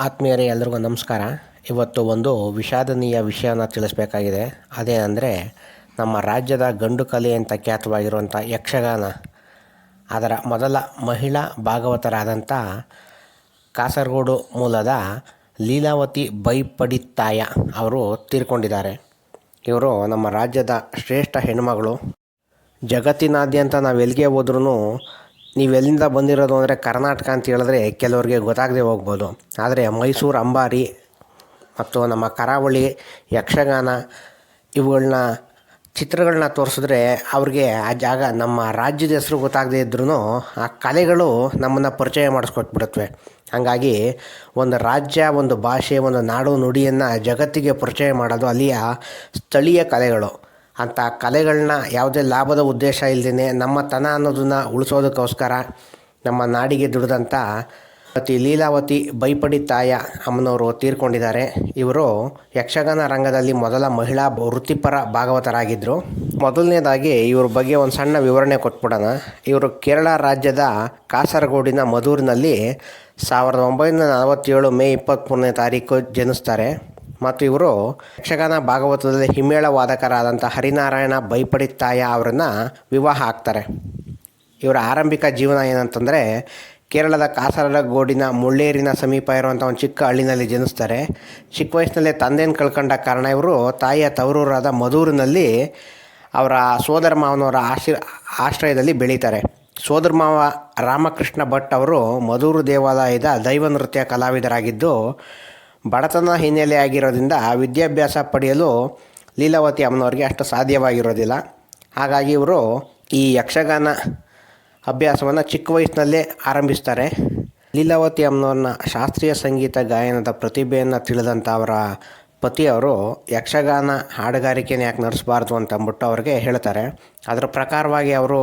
ಆತ್ಮೀಯರೇ, ಎಲ್ರಿಗೂ ನಮಸ್ಕಾರ. ಇವತ್ತು ಒಂದು ವಿಷಾದನೀಯ ವಿಷಯನ ತಿಳಿಸ್ಬೇಕಾಗಿದೆ. ಅದೇನೆಂದರೆ ನಮ್ಮ ರಾಜ್ಯದ ಗಂಡು ಕಲೆ ಅಂತ ಖ್ಯಾತವಾಗಿರುವಂಥ ಯಕ್ಷಗಾನ. ಅದರ ಮೊದಲ ಮಹಿಳಾ ಭಾಗವತರಾದಂಥ ಕಾಸರಗೋಡು ಮೂಲದ ಲೀಲಾವತಿ ಬೈಪಡಿತ್ತಾಯ ಅವರು ತೀರ್ಕೊಂಡಿದ್ದಾರೆ. ಇವರು ನಮ್ಮ ರಾಜ್ಯದ ಶ್ರೇಷ್ಠ ಹೆಣ್ಮಗಳು ಜಗತ್ತಿನಾದ್ಯಂತ ನಾವು ಎಲ್ಲಿಗೆ ಹೋದ್ರೂ ನೀವು ಎಲ್ಲಿಂದ ಬಂದಿರೋದು ಅಂದರೆ ಕರ್ನಾಟಕ ಅಂತ ಹೇಳಿದ್ರೆ ಕೆಲವರಿಗೆ ಗೊತ್ತಾಗದೆ ಹೋಗ್ಬೋದು. ಆದರೆ ಮೈಸೂರು, ಅಂಬಾರಿ ಮತ್ತು ನಮ್ಮ ಕರಾವಳಿ, ಯಕ್ಷಗಾನ ಇವುಗಳನ್ನ ಚಿತ್ರಗಳನ್ನ ತೋರಿಸಿದ್ರೆ ಅವ್ರಿಗೆ ಆ ಜಾಗ ನಮ್ಮ ರಾಜ್ಯದ ಹೆಸರು ಗೊತ್ತಾಗದೇ ಇದ್ರೂ ಆ ಕಲೆಗಳು ನಮ್ಮನ್ನು ಪರಿಚಯ ಮಾಡಿಸ್ಕೊಟ್ಬಿಡುತ್ತವೆ ಹಾಗಾಗಿ ಒಂದು ರಾಜ್ಯ, ಒಂದು ಭಾಷೆ, ಒಂದು ನಾಡು ನುಡಿಯನ್ನು ಜಗತ್ತಿಗೆ ಪರಿಚಯ ಮಾಡೋದು ಅಲ್ಲಿಯ ಸ್ಥಳೀಯ ಕಲೆಗಳು. ಅಂಥ ಕಲೆಗಳನ್ನ ಯಾವುದೇ ಲಾಭದ ಉದ್ದೇಶ ಇಲ್ಲದೇ ನಮ್ಮ ತನ ಅನ್ನೋದನ್ನು ಉಳಿಸೋದಕ್ಕೋಸ್ಕರ ನಮ್ಮ ನಾಡಿಗೆ ದುಡಿದಂಥ ಅತಿ ಲೀಲಾವತಿ ಬೈಪಡಿ ತಾಯ ಅಮ್ಮನವರು ತೀರ್ಕೊಂಡಿದ್ದಾರೆ. ಇವರು ಯಕ್ಷಗಾನ ರಂಗದಲ್ಲಿ ಮೊದಲ ಮಹಿಳಾ ವೃತ್ತಿಪರ ಭಾಗವತರಾಗಿದ್ದರು ಮೊದಲನೇದಾಗಿ ಇವ್ರ ಬಗ್ಗೆ ಒಂದು ಸಣ್ಣ ವಿವರಣೆ ಕೊಟ್ಬಿಡೋಣ. ಇವರು ಕೇರಳ ರಾಜ್ಯದ ಕಾಸರಗೋಡಿನ ಮಧೂರಿನಲ್ಲಿ ಸಾವಿರದ ಒಂಬೈನೂರ ನಲವತ್ತೇಳು ಮೇ ಇಪ್ಪತ್ತ್ಮೂರನೇ ತಾರೀಕು ಜನಿಸ್ತಾರೆ. ಮತ್ತು ಇವರು ಯಕ್ಷಗಾನ ಭಾಗವತದಲ್ಲಿ ಹಿಮ್ಮೇಳ ವಾದಕರಾದಂಥ ಹರಿನಾರಾಯಣ ಬೈಪಡಿತ್ತಾಯ ಅವರನ್ನು ವಿವಾಹ ಆಗ್ತಾರೆ. ಇವರ ಆರಂಭಿಕ ಜೀವನ ಏನಂತಂದರೆ ಕೇರಳದ ಕಾಸರಗೋಡಿನ ಮುಳ್ಳೇರಿನ ಸಮೀಪ ಇರುವಂಥ ಒಂದು ಚಿಕ್ಕ ಹಳ್ಳಿನಲ್ಲಿ ಜನಿಸ್ತಾರೆ. ಚಿಕ್ಕ ವಯಸ್ಸಿನಲ್ಲೇ ತಂದೆಯನ್ನು ಕಳ್ಕೊಂಡ ಕಾರಣ ಇವರು ತಾಯಿಯ ತವರೂರಾದ ಮಧೂರಿನಲ್ಲಿ ಅವರ ಸೋದರ ಮಾವನವರ ಆಶ್ರ ಆಶ್ರಯದಲ್ಲಿ ಬೆಳೀತಾರೆ. ಸೋದರ ಮಾವ ರಾಮಕೃಷ್ಣ ಭಟ್ ಅವರು ಮಧೂರು ದೇವಾಲಯದ ದೈವ ನೃತ್ಯ ಕಲಾವಿದರಾಗಿದ್ದು ಬಡತನ ಹಿನ್ನೆಲೆ ಆಗಿರೋದ್ರಿಂದ ವಿದ್ಯಾಭ್ಯಾಸ ಪಡೆಯಲು ಲೀಲಾವತಿ ಅಮ್ಮನವ್ರಿಗೆ ಅಷ್ಟು ಸಾಧ್ಯವಾಗಿರೋದಿಲ್ಲ. ಹಾಗಾಗಿ ಇವರು ಈ ಯಕ್ಷಗಾನ ಅಭ್ಯಾಸವನ್ನು ಚಿಕ್ಕ ವಯಸ್ಸಿನಲ್ಲೇ ಆರಂಭಿಸ್ತಾರೆ. ಲೀಲಾವತಿ ಅಮ್ಮನವ್ರನ್ನ ಶಾಸ್ತ್ರೀಯ ಸಂಗೀತ ಗಾಯನದ ಪ್ರತಿಭೆಯನ್ನು ತಿಳಿದಂಥ ಅವರ ಪತಿಯವರು ಯಕ್ಷಗಾನ ಹಾಡುಗಾರಿಕೆನ ಯಾಕೆ ನಡೆಸಬಾರ್ದು ಅಂತಂದ್ಬಿಟ್ಟು ಅವ್ರಿಗೆ ಹೇಳ್ತಾರೆ. ಅದರ ಪ್ರಕಾರವಾಗಿ ಅವರು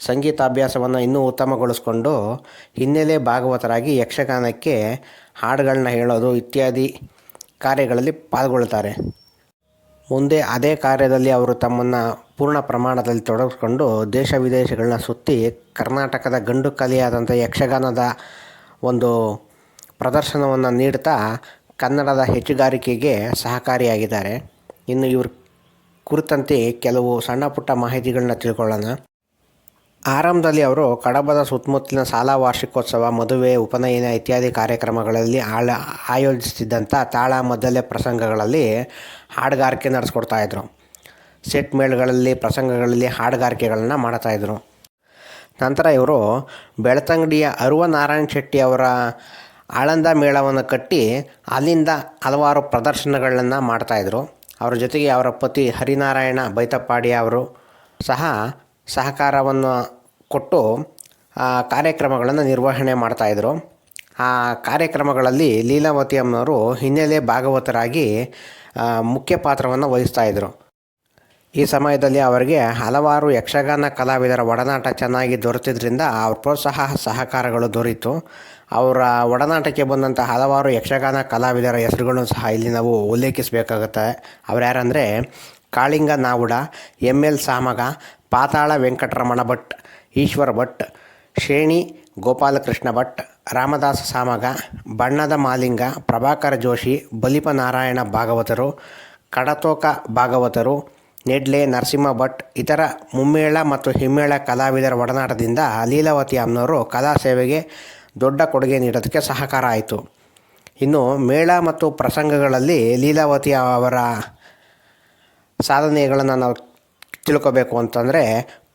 ಸಂಗೀತಾಭ್ಯಾಸವನ್ನು ಇನ್ನೂ ಉತ್ತಮಗೊಳಿಸ್ಕೊಂಡು ಹಿನ್ನೆಲೆ ಭಾಗವತರಾಗಿ ಯಕ್ಷಗಾನಕ್ಕೆ ಹಾಡುಗಳನ್ನ ಹೇಳೋದು ಇತ್ಯಾದಿ ಕಾರ್ಯಗಳಲ್ಲಿ ಪಾಲ್ಗೊಳ್ತಾರೆ. ಮುಂದೆ ಅದೇ ಕಾರ್ಯದಲ್ಲಿ ಅವರು ತಮ್ಮನ್ನು ಪೂರ್ಣ ಪ್ರಮಾಣದಲ್ಲಿ ತೊಡಗಿಸ್ಕೊಂಡು ದೇಶ ವಿದೇಶಗಳನ್ನ ಸುತ್ತಿ ಕರ್ನಾಟಕದ ಗಂಡು ಕಲೆಯಾದಂಥ ಯಕ್ಷಗಾನದ ಒಂದು ಪ್ರದರ್ಶನವನ್ನು ನೀಡ್ತಾ ಕನ್ನಡದ ಹೆಚ್ಚುಗಾರಿಕೆಗೆ ಸಹಕಾರಿಯಾಗಿದ್ದಾರೆ. ಇನ್ನು ಇವರು ಕುರಿತಂತೆ ಕೆಲವು ಸಣ್ಣ ಪುಟ್ಟ ಮಾಹಿತಿಗಳನ್ನ ತಿಳ್ಕೊಳ್ಳೋಣ. ಆರಂಭದಲ್ಲಿ ಅವರು ಕಡಬದ ಸುತ್ತಮುತ್ತಲಿನ ಶಾಲಾ ವಾರ್ಷಿಕೋತ್ಸವ, ಮದುವೆ, ಉಪನಯನ ಇತ್ಯಾದಿ ಕಾರ್ಯಕ್ರಮಗಳಲ್ಲಿ ಆಳ ಆಯೋಜಿಸುತ್ತಿದ್ದಂಥ ತಾಳ ಮದ್ದಲೆ ಪ್ರಸಂಗಗಳಲ್ಲಿ ಹಾಡುಗಾರಿಕೆ ನಡೆಸ್ಕೊಡ್ತಾಯಿದ್ರು ಸೆಟ್ ಮೇಳಗಳಲ್ಲಿ, ಪ್ರಸಂಗಗಳಲ್ಲಿ ಹಾಡುಗಾರಿಕೆಗಳನ್ನು ಮಾಡ್ತಾಯಿದ್ರು ನಂತರ ಇವರು ಬೆಳ್ತಂಗಡಿಯ ಅರುವ ನಾರಾಯಣ ಶೆಟ್ಟಿ ಅವರ ಆಳಂದ ಮೇಳವನ್ನು ಕಟ್ಟಿ ಅಲ್ಲಿಂದ ಹಲವಾರು ಪ್ರದರ್ಶನಗಳನ್ನು ಮಾಡ್ತಾಯಿದ್ರು ಅವರ ಜೊತೆಗೆ ಅವರ ಪತಿ ಹರಿನಾರಾಯಣ ಬೈತಪ್ಪಾಡಿ ಅವರು ಸಹ ಸಹಕಾರವನ್ನು ಕೊಟ್ಟು, ಆ, ಕಾರ್ಯಕ್ರಮಗಳನ್ನು ನಿರ್ವಹಣೆ ಮಾಡ್ತಾಯಿದ್ರು ಆ ಕಾರ್ಯಕ್ರಮಗಳಲ್ಲಿ ಲೀಲಾವತಿ ಅಮ್ಮನವರು ಹಿನ್ನೆಲೆ ಭಾಗವತರಾಗಿ ಮುಖ್ಯ ಪಾತ್ರವನ್ನು ವಹಿಸ್ತಾಯಿದ್ರು ಈ ಸಮಯದಲ್ಲಿ ಅವರಿಗೆ ಹಲವಾರು ಯಕ್ಷಗಾನ ಕಲಾವಿದರ ಒಡನಾಟ ಚೆನ್ನಾಗಿ ದೊರೆತಿದ್ದರಿಂದ ಅವ್ರ ಪ್ರೋತ್ಸಾಹ ಸಹಕಾರಗಳು ದೊರೀತು. ಅವರ ಒಡನಾಟಕ್ಕೆ ಬಂದಂಥ ಹಲವಾರು ಯಕ್ಷಗಾನ ಕಲಾವಿದರ ಹೆಸರುಗಳನ್ನು ಸಹ ಇಲ್ಲಿ ನಾವು ಉಲ್ಲೇಖಿಸಬೇಕಾಗುತ್ತೆ. ಅವ್ರು ಯಾರಂದರೆ ಕಾಳಿಂಗ ನಾವುಡ ಎಂ ಎಲ್ ಸಾಮಗ, ಪಾತಾಳ ವೆಂಕಟರಮಣ ಭಟ್, ಈಶ್ವರ ಭಟ್, ಶ್ರೇಣಿ ಗೋಪಾಲಕೃಷ್ಣ ಭಟ್, ರಾಮದಾಸ ಸಾಮಗ, ಬಣ್ಣದ ಮಾಲಿಂಗ, ಪ್ರಭಾಕರ ಜೋಶಿ ಬಲಿಪ ನಾರಾಯಣ ಭಾಗವತರು, ಕಡತೋಕ ಭಾಗವತರು ನೆಡ್ಲೆ, ನರಸಿಂಹ ಭಟ್, ಇತರ ಮುಮ್ಮೇಳ ಮತ್ತು ಹಿಮ್ಮೇಳ ಕಲಾವಿದರ ಒಡನಾಟದಿಂದ ಲೀಲಾವತಿ ಅಮ್ಮನವರು ಕಲಾ ಸೇವೆಗೆ ದೊಡ್ಡ ಕೊಡುಗೆ ನೀಡೋದಕ್ಕೆ ಸಹಕಾರ ಆಯಿತು. ಇನ್ನು ಮೇಳ ಮತ್ತು ಪ್ರಸಂಗಗಳಲ್ಲಿ ಲೀಲಾವತಿ ಅವರ ಸಾಧನೆಗಳನ್ನು ನಾವು ತಿಳ್ಕೊಬೇಕು ಅಂತಂದರೆ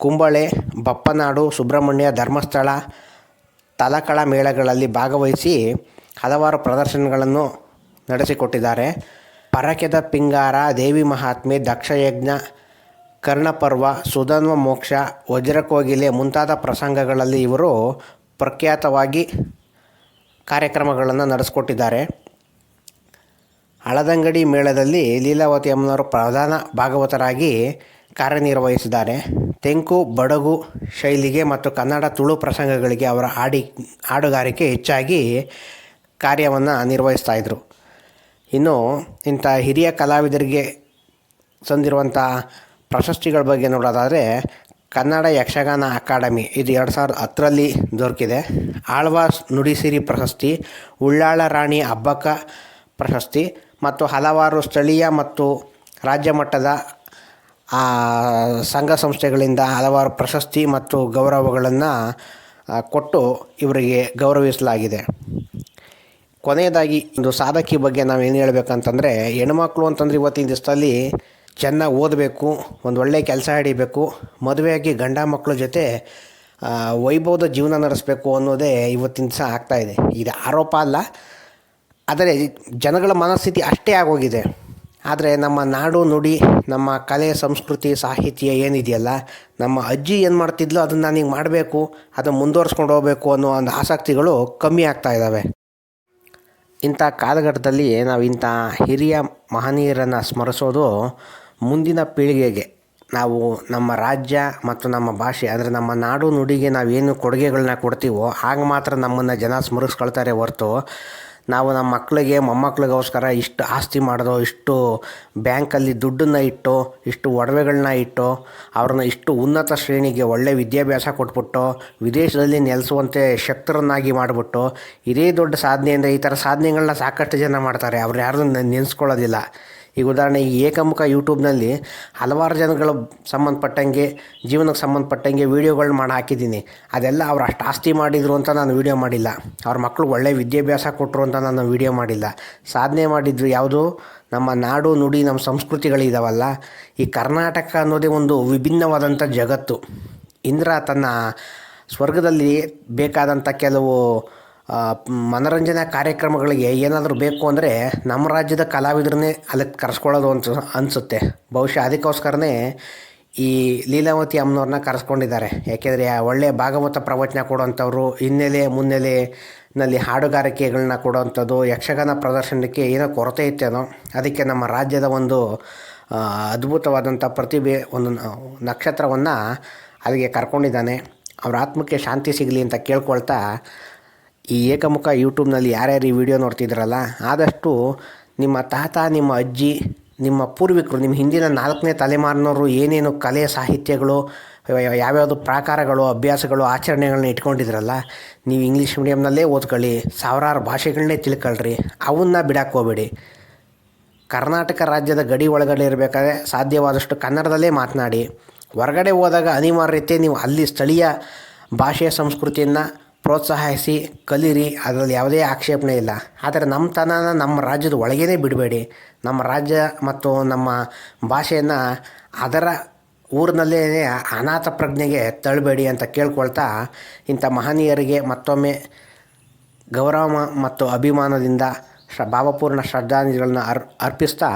ಕುಂಬಳೆ, ಬಪ್ಪನಾಡು, ಸುಬ್ರಹ್ಮಣ್ಯ ಧರ್ಮಸ್ಥಳ, ತಲಕಳ ಮೇಳಗಳಲ್ಲಿ ಭಾಗವಹಿಸಿ ಹಲವಾರು ಪ್ರದರ್ಶನಗಳನ್ನು ನಡೆಸಿಕೊಟ್ಟಿದ್ದಾರೆ. ಪರಕೆದ ಪಿಂಗಾರ, ದೇವಿ ಮಹಾತ್ಮೆ, ದಕ್ಷಯಜ್ಞ, ಕರ್ಣಪರ್ವ, ಸುಧನ್ವ ಮೋಕ್ಷ, ವಜ್ರಕೋಗಿಲೆ ಮುಂತಾದ ಪ್ರಸಂಗಗಳಲ್ಲಿ ಇವರು ಪ್ರಖ್ಯಾತವಾಗಿ ಕಾರ್ಯಕ್ರಮಗಳನ್ನು ನಡೆಸಿಕೊಟ್ಟಿದ್ದಾರೆ. ಹಳದಂಗಡಿ ಮೇಳದಲ್ಲಿ ಲೀಲಾವತಿ ಅಮ್ಮನವರು ಪ್ರಧಾನ ಭಾಗವತರಾಗಿ ಕಾರ್ಯನಿರ್ವಹಿಸಿದ್ದಾರೆ. ತೆಂಕು, ಬಡಗು ಶೈಲಿಗೆ ಮತ್ತು ಕನ್ನಡ ತುಳು ಪ್ರಸಂಗಗಳಿಗೆ ಅವರ ಹಾಡಿ ಹಾಡುಗಾರಿಕೆ ಹೆಚ್ಚಾಗಿ ಕಾರ್ಯವನ್ನು ನಿರ್ವಹಿಸ್ತಾಯಿದ್ರು ಇನ್ನು ಇಂಥ ಹಿರಿಯ ಕಲಾವಿದರಿಗೆ ಸಂದಿರುವಂಥ ಪ್ರಶಸ್ತಿಗಳ ಬಗ್ಗೆ ನೋಡೋದಾದರೆ ಕನ್ನಡ ಯಕ್ಷಗಾನ ಅಕಾಡೆಮಿ ಇದು ಎರಡು ಸಾವಿರದ ಹತ್ತರಲ್ಲಿ ದೊರಕಿದೆ. ಆಳ್ವಾಸ್ ನುಡಿಸಿರಿ ಪ್ರಶಸ್ತಿ, ಉಳ್ಳಾಳ ರಾಣಿ ಹಬ್ಬಕ್ಕ ಪ್ರಶಸ್ತಿ ಮತ್ತು ಹಲವಾರು ಸ್ಥಳೀಯ ಮತ್ತು ರಾಜ್ಯ ಮಟ್ಟದ ಸಂಘ ಸಂಸ್ಥೆಗಳಿಂದ ಹಲವಾರು ಪ್ರಶಸ್ತಿ ಮತ್ತು ಗೌರವಗಳನ್ನು ಕೊಟ್ಟು ಇವರಿಗೆ ಗೌರವಿಸಲಾಗಿದೆ. ಕೊನೆಯದಾಗಿ ಒಂದು ಸಾಧಕಿ ಬಗ್ಗೆ ನಾವು ಏನು ಹೇಳಬೇಕಂತಂದರೆ, ಹೆಣ್ಮಕ್ಳು ಅಂತಂದ್ರೆ ಇವತ್ತಿನ ದಿವಸದಲ್ಲಿ ಚೆನ್ನಾಗಿ ಓದಬೇಕು, ಒಂದು ಒಳ್ಳೆಯ ಕೆಲಸ ಹಿಡಿಬೇಕು, ಮದುವೆಯಾಗಿ ಗಂಡ ಮಕ್ಕಳ ಜೊತೆ ವೈಭವದ ಜೀವನ ನಡೆಸಬೇಕು ಅನ್ನೋದೇ ಇವತ್ತಿನ ದಿವಸ ಆಗ್ತಾಯಿದೆ ಇದು. ಆರೋಪ ಅಲ್ಲ. ಆದರೆ ಜನಗಳ ಮನಸ್ಥಿತಿ ಅಷ್ಟೇ ಆಗೋಗಿದೆ. ಆದರೆ ನಮ್ಮ ನಾಡು ನುಡಿ, ನಮ್ಮ ಕಲೆ, ಸಂಸ್ಕೃತಿ, ಸಾಹಿತ್ಯ ಏನಿದೆಯಲ್ಲ, ನಮ್ಮ ಅಜ್ಜಿ ಏನು ಮಾಡ್ತಿದ್ಲೋ ಅದನ್ನು ನಾನೀಗ ಮಾಡಬೇಕು, ಅದನ್ನು ಮುಂದುವರ್ಸ್ಕೊಂಡು ಹೋಗಬೇಕು ಅನ್ನೋ ಒಂದು ಆಸಕ್ತಿಗಳು ಕಮ್ಮಿ ಆಗ್ತಾ ಇದ್ದಾವೆ ಇಂಥ ಕಾಲಘಟ್ಟದಲ್ಲಿ ನಾವು ಇಂಥ ಹಿರಿಯ ಮಹನೀಯರನ್ನು ಸ್ಮರಿಸೋದು ಮುಂದಿನ ಪೀಳಿಗೆಗೆ. ನಾವು ನಮ್ಮ ರಾಜ್ಯ ಮತ್ತು ನಮ್ಮ ಭಾಷೆ, ಅಂದರೆ ನಮ್ಮ ನಾಡು ನುಡಿಗೆ ನಾವೇನು ಕೊಡುಗೆಗಳನ್ನ ಕೊಡ್ತೀವೋ ಆಗ ಮಾತ್ರ ನಮ್ಮನ್ನು ಜನ ಸ್ಮರಿಸ್ಕೊಳ್ತಾರೆ ಹೊರತು ನಾವು ನಮ್ಮ ಮಕ್ಕಳಿಗೆ ಮೊಮ್ಮಕ್ಳಿಗೋಸ್ಕರ ಇಷ್ಟು ಆಸ್ತಿ ಮಾಡಿದೋ, ಇಷ್ಟು ಬ್ಯಾಂಕಲ್ಲಿ ದುಡ್ಡನ್ನು ಇಟ್ಟು, ಇಷ್ಟು ಒಡವೆಗಳನ್ನ ಇಟ್ಟು, ಅವ್ರನ್ನ ಇಷ್ಟು ಉನ್ನತ ಶ್ರೇಣಿಗೆ ಒಳ್ಳೆ ವಿದ್ಯಾಭ್ಯಾಸ ಕೊಟ್ಬಿಟ್ಟು, ವಿದೇಶದಲ್ಲಿ ನೆಲೆಸುವಂತೆ ಶಕ್ತರನ್ನಾಗಿ ಮಾಡಿಬಿಟ್ಟು, ಇದೇ ದೊಡ್ಡ ಸಾಧನೆ ಅಂದರೆ ಈ ಥರ ಸಾಧನೆಗಳನ್ನ ಸಾಕಷ್ಟು ಜನ ಮಾಡ್ತಾರೆ. ಅವ್ರು ಯಾರು ನೆನೆಸ್ಕೊಳ್ಳೋದಿಲ್ಲ. ಈಗ ಉದಾಹರಣೆ, ಈ ಏಕಮುಖ ಯೂಟ್ಯೂಬ್ನಲ್ಲಿ ಹಲವಾರು ಜನಗಳು ಸಂಬಂಧಪಟ್ಟಂಗೆ, ಜೀವನಕ್ಕೆ ಸಂಬಂಧಪಟ್ಟಂಗೆ ವೀಡಿಯೋಗಳನ್ನ ಮಾಡಿ ಹಾಕಿದ್ದೀನಿ. ಅದೆಲ್ಲ ಅವ್ರು ಅಷ್ಟು ಆಸ್ತಿ ಮಾಡಿದರು ಅಂತ ನಾನು ವೀಡಿಯೋ ಮಾಡಿಲ್ಲ. ಅವ್ರ ಮಕ್ಕಳು ಒಳ್ಳೆಯ ವಿದ್ಯಾಭ್ಯಾಸ ಕೊಟ್ಟರು ಅಂತ ನಾನು ವೀಡಿಯೋ ಮಾಡಿಲ್ಲ. ಸಾಧನೆ ಮಾಡಿದ್ರು ಯಾವುದು? ನಮ್ಮ ನಾಡು, ನುಡಿ, ನಮ್ಮ ಸಂಸ್ಕೃತಿಗಳಿದಾವಲ್ಲ. ಈ ಕರ್ನಾಟಕ ಅನ್ನೋದೇ ಒಂದು ವಿಭಿನ್ನವಾದಂಥ ಜಗತ್ತು. ಇಂದ್ರ ತನ್ನ ಸ್ವರ್ಗದಲ್ಲಿ ಬೇಕಾದಂಥ ಕೆಲವು ಮನರಂಜನಾ ಕಾರ್ಯಕ್ರಮಗಳಿಗೆ ಏನಾದರೂ ಬೇಕು ಅಂದರೆ ನಮ್ಮ ರಾಜ್ಯದ ಕಲಾವಿದರನ್ನೇ ಅಲ್ಲಿಗೆ ಕರೆಸ್ಕೊಳ್ಳೋದು ಅಂತ ಅನಿಸುತ್ತೆ. ಬಹುಶಃ ಅದಕ್ಕೋಸ್ಕರನೇ ಈ ಲೀಲಾವತಿ ಅಮ್ಮನವ್ರನ್ನ ಕರೆಸ್ಕೊಂಡಿದ್ದಾರೆ. ಯಾಕೆಂದರೆ ಒಳ್ಳೆಯ ಭಾಗವತ ಪ್ರವಚನ ಕೊಡುವಂಥವ್ರು, ಹಿನ್ನೆಲೆ ಮುನ್ನೆಲೆನಲ್ಲಿ ಹಾಡುಗಾರಿಕೆಗಳನ್ನ ಕೊಡುವಂಥದ್ದು, ಯಕ್ಷಗಾನ ಪ್ರದರ್ಶನಕ್ಕೆ ಏನೋ ಕೊರತೆ ಇತ್ತೇನೋ, ಅದಕ್ಕೆ ನಮ್ಮ ರಾಜ್ಯದ ಒಂದು ಅದ್ಭುತವಾದಂಥ ಪ್ರತಿಭೆ, ಒಂದು ನಕ್ಷತ್ರವನ್ನು ಅಲ್ಲಿಗೆ ಕರ್ಕೊಂಡಿದ್ದಾನೆ. ಅವರ ಆತ್ಮಕ್ಕೆ ಶಾಂತಿ ಸಿಗಲಿ ಅಂತ ಕೇಳ್ಕೊಳ್ತಾ ಈ ಏಕಮುಖ ಯೂಟ್ಯೂಬ್ನಲ್ಲಿ ಯಾರ್ಯಾರು ಈ ವಿಡಿಯೋ ನೋಡ್ತಿದ್ರಲ್ಲ, ಆದಷ್ಟು ನಿಮ್ಮ ತಾತ, ನಿಮ್ಮ ಅಜ್ಜಿ, ನಿಮ್ಮ ಪೂರ್ವಿಕರು, ನಿಮ್ಮ ಹಿಂದಿನ ನಾಲ್ಕನೇ ತಲೆಮಾರಿನವರು ಏನೇನು ಕಲೆ, ಸಾಹಿತ್ಯಗಳು, ಯಾವ್ಯಾವುದು ಪ್ರಾಕಾರಗಳು, ಅಭ್ಯಾಸಗಳು, ಆಚರಣೆಗಳನ್ನ ಇಟ್ಕೊಂಡಿದ್ರಲ್ಲ, ನೀವು ಇಂಗ್ಲೀಷ್ ಮೀಡಿಯಮ್ನಲ್ಲೇ ಓದ್ಕೊಳ್ಳಿ, ಸಾವಿರಾರು ಭಾಷೆಗಳನ್ನೇ ತಿಳ್ಕೊಳ್ರಿ, ಅವನ್ನ ಬಿಡಕ್ಕೆ ಹೋಗ್ಬೇಡಿ ಕರ್ನಾಟಕ ರಾಜ್ಯದ ಗಡಿ ಒಳಗಡೆ ಇರಬೇಕಾದ್ರೆ ಸಾಧ್ಯವಾದಷ್ಟು ಕನ್ನಡದಲ್ಲೇ ಮಾತನಾಡಿ. ಹೊರಗಡೆ ಹೋದಾಗ ಅನಿವಾರ್ಯತೆ ನೀವು ಅಲ್ಲಿ ಸ್ಥಳೀಯ ಭಾಷೆಯ ಸಂಸ್ಕೃತಿಯನ್ನು ಪ್ರೋತ್ಸಾಹಿಸಿ, ಕಲೀರಿ, ಅದರಲ್ಲಿ ಯಾವುದೇ ಆಕ್ಷೇಪಣೆ ಇಲ್ಲ. ಆದರೆ ನಮ್ಮ ತನನ ನಮ್ಮ ರಾಜ್ಯದ ಒಳಗೇ ಬಿಡಬೇಡಿ. ನಮ್ಮ ರಾಜ್ಯ ಮತ್ತು ನಮ್ಮ ಭಾಷೆಯನ್ನು ಅದರ ಊರಿನಲ್ಲೇ ಅನಾಥ ಪ್ರಜ್ಞೆಗೆ ತಳ್ಳಬೇಡಿ ಅಂತ ಕೇಳ್ಕೊಳ್ತಾ ಇಂಥ ಮಹನೀಯರಿಗೆ ಮತ್ತೊಮ್ಮೆ ಗೌರವ ಮತ್ತು ಅಭಿಮಾನದಿಂದ ಶ್ರ, ಭಾವಪೂರ್ಣ ಶ್ರದ್ಧಾಂಜಲಿಗಳನ್ನ ಅರ್, ಅರ್ಪಿಸ್ತಾ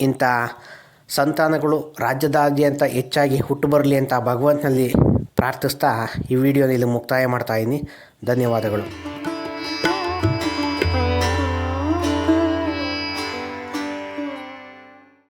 ಇಂಥ ಸಂತಾನಗಳು ರಾಜ್ಯದಾದ್ಯಂತ ಹೆಚ್ಚಾಗಿ ಹುಟ್ಟು ಬರಲಿ ಅಂತ ಭಗವಂತನಲ್ಲಿ ಪ್ರಾರ್ಥಿಸ್ತಾ ಈ ವಿಡಿಯೋನ ಇಲ್ಲಿ ಮುಕ್ತಾಯ ಮಾಡ್ತಾಯಿದ್ದೀನಿ ಧನ್ಯವಾದಗಳು.